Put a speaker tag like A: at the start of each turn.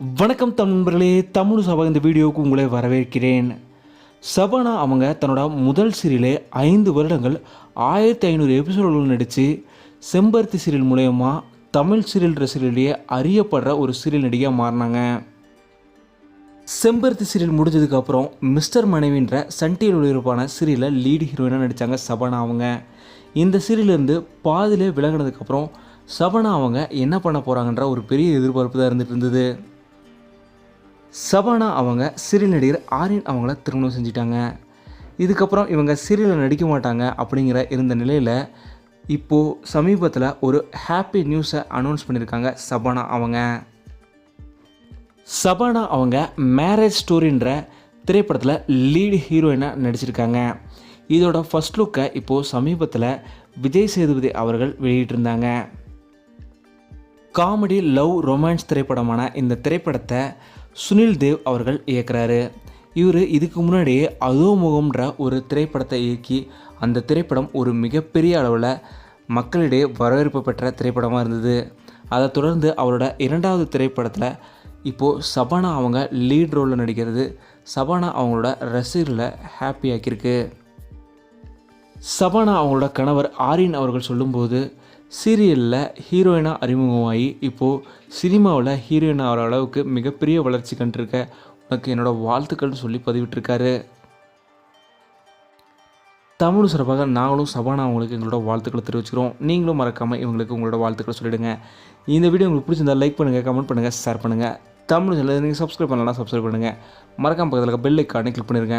A: வணக்கம் தமிழ் நண்பர்களே தமிழ் சபா இந்த வீடியோவுக்கு உங்களை வரவேற்கிறேன். சபானா அவங்க தன்னோட முதல் சீரியலே ஐந்து வருடங்கள் ஆயிரத்தி ஐநூறு எபிசோடுகள் நடித்து செம்பருத்தி சீரியல் மூலயமா தமிழ் சீரியல் ரசிகர்களிடையே அறியப்படுற ஒரு சீரியல் நடிகையாக மாறினாங்க. செம்பருத்தி சீரியல் முடிஞ்சதுக்கப்புறம் மிஸ்டர் மனைவின்ற சன் ஒளிபரப்பான சீரியலில் லீடு ஹீரோயினாக நடித்தாங்க சபனா அவங்க. இந்த சீரியலேருந்து பாதியிலே விலகினதுக்கப்புறம் சபனா அவங்க என்ன பண்ண போகிறாங்கன்ற ஒரு பெரிய எதிர்பார்ப்பு தான் இருந்துகிட்டு இருந்தது. சபானா அவங்க சீரியல் நடிகர் ஆரியன் அவங்கள திருமணம் செஞ்சிட்டாங்க. இதுக்கப்புறம் இவங்க சீரியலில் நடிக்க மாட்டாங்க அப்படிங்கிற இருந்த நிலையில் இப்போது சமீபத்தில் ஒரு ஹாப்பி நியூஸை அனௌன்ஸ் பண்ணியிருக்காங்க சபானா அவங்க. சபானா அவங்க மேரேஜ் ஸ்டோரின்ற திரைப்படத்தில் லீடு ஹீரோயினாக நடிச்சிருக்காங்க. இதோட ஃபர்ஸ்ட் லுக்கை இப்போது சமீபத்தில் விஜய் சேதுபதி அவர்கள் வெளியிட்டிருந்தாங்க. காமெடி லவ் ரொமான்ஸ் திரைப்படமான இந்த திரைப்படத்தை சுனில் தேவ் அவர்கள் இயக்குறாரு. இவர் இதுக்கு முன்னாடியே அதோ முகம்ன்ற ஒரு திரைப்படத்தை இயக்கி அந்த திரைப்படம் ஒரு மிகப்பெரிய அளவில் மக்களிடையே வரவேற்பு பெற்ற திரைப்படமாக இருந்தது. அதை தொடர்ந்து அவரோட இரண்டாவது திரைப்படத்தில் இப்போது சபானா அவங்க லீட் ரோலில் நடிக்கிறது. சபானா அவங்களோட ரசிகர்களை ஹாப்பி ஆக்கியிருக்கு. சபானா அவங்களோட கணவர் ஆரியன் அவர்கள் சொல்லும்போது சீரியலில் ஹீரோயினாக அறிமுகமாகி இப்போது சினிமாவில் ஹீரோயின் ஆகிற அளவுக்கு மிகப்பெரிய வளர்ச்சி கண்டிருக்க உனக்கு என்னோடய வாழ்த்துக்கள்னு சொல்லி பதிவிட்டிருக்காரு. தமிழ் சிறப்பாக நாங்களும் சபானா அவங்களுக்கு எங்களோட வாழ்த்துக்களை தெரிவிச்சுக்கிறோம். நீங்களும் மறக்காமல் இவங்களுக்கு உங்களோட வாழ்த்துக்களை சொல்லிவிடுங்க இந்த வீடியோ உங்களுக்கு பிடிச்சிருந்தா லைக் பண்ணுங்கள் கமெண்ட் பண்ணுங்கள் ஷேர் பண்ணுங்கள் தமிழ் சேனல் நீங்கள் சப்ஸ்கிரைப் பண்ணலாம் சப்ஸ்கிரைப் பண்ணுங்கள் மறக்காமல் பக்கத்தில் பெல் ஐக்கானே கிளிக் பண்ணிடுங்க